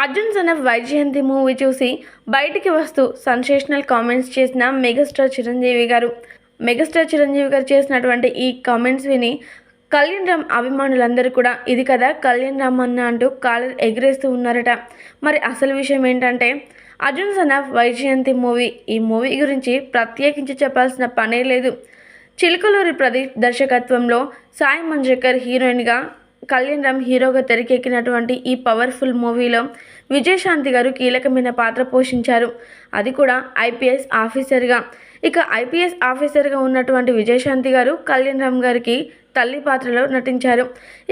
Arjun son of Vaijayanthi movie చూసి బయటికి వస్తూ సెన్సేషనల్ కామెంట్స్ చేసిన మెగాస్టార్ చిరంజీవి గారు. మెగాస్టార్ చిరంజీవి గారు చేసినటువంటి ఈ కామెంట్స్ విని కళ్యాణ్ రామ్ అభిమానులందరూ కూడా ఇది కదా కళ్యాణ్ రామ్ అన్న అంటూ కాలర్ ఎగిరేస్తూ ఉన్నారట. మరి అసలు విషయం ఏంటంటే Arjun son of Vaijayanthi movie ఈ మూవీ గురించి ప్రత్యేకించి చెప్పాల్సిన పనే లేదు. చిలుకలూరి ప్రదీప్ దర్శకత్వంలో సాయి మంజేకర్ హీరోయిన్గా కళ్యాణ్ రామ్ హీరోగా తెరకెక్కినటువంటి ఈ పవర్ఫుల్ మూవీలో విజయశాంతి గారు కీలకమైన పాత్ర పోషించారు. అది కూడా ఐపీఎస్ ఆఫీసర్గా. ఇక ఐపీఎస్ ఆఫీసర్గా ఉన్నటువంటి విజయశాంతి గారు కళ్యాణ్ రామ్ గారికి తల్లి పాత్రలో నటించారు.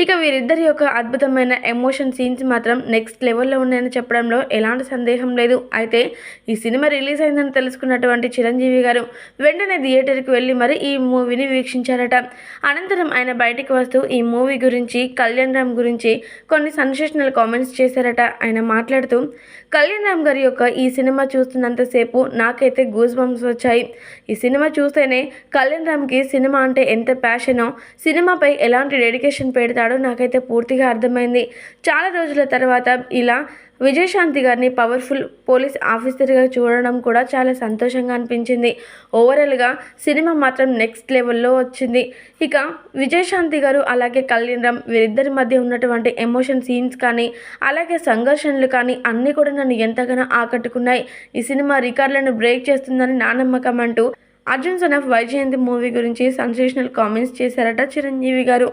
ఇక వీరిద్దరి యొక్క అద్భుతమైన ఎమోషన్ సీన్స్ మాత్రం నెక్స్ట్ లెవెల్లో ఉన్నాయని చెప్పడంలో ఎలాంటి సందేహం లేదు. అయితే ఈ సినిమా రిలీజ్ అయిందని తెలుసుకున్నటువంటి చిరంజీవి గారు వెంటనే థియేటర్కి వెళ్ళి మరి ఈ మూవీని వీక్షించారట. అనంతరం ఆయన బయటికి వస్తూ ఈ మూవీ గురించి కళ్యాణ్ రామ్ గురించి కొన్ని సెన్సేషనల్ కామెంట్స్ చేశారట. ఆయన మాట్లాడుతూ కళ్యాణ్ రామ్ గారి యొక్క ఈ సినిమా చూస్తున్నంతసేపు నాకైతే గూస్ బంప్స్ వచ్చాయి. ఈ సినిమా చూస్తేనే కళ్యాణ్ రామ్కి సినిమా అంటే ఎంత ప్యాషనో సినిమాపై ఎలాంటి డెడికేషన్ పెడతాడో నాకైతే పూర్తిగా అర్థమైంది. చాలా రోజుల తర్వాత ఇలా విజయశాంతి గారిని పవర్ఫుల్ పోలీస్ ఆఫీసర్గా చూడడం కూడా చాలా సంతోషంగా అనిపించింది. ఓవరాల్గా సినిమా మాత్రం నెక్స్ట్ లెవెల్లో వచ్చింది. ఇక విజయశాంతి గారు అలాగే కళ్యాణ్ రామ్ వీరిద్దరి మధ్య ఉన్నటువంటి ఎమోషన్ సీన్స్ కానీ అలాగే సంఘర్షణలు కానీ అన్నీ కూడా నన్ను ఎంతగానో ఆకట్టుకున్నాయి. ఈ సినిమా రికార్డులను బ్రేక్ చేస్తుందని నా నమ్మకం అంటూ Arjun son of Vaijayanthi movie గురించి సెన్సేషనల్ కామెంట్స్ చేశారట చిరంజీవి గారు.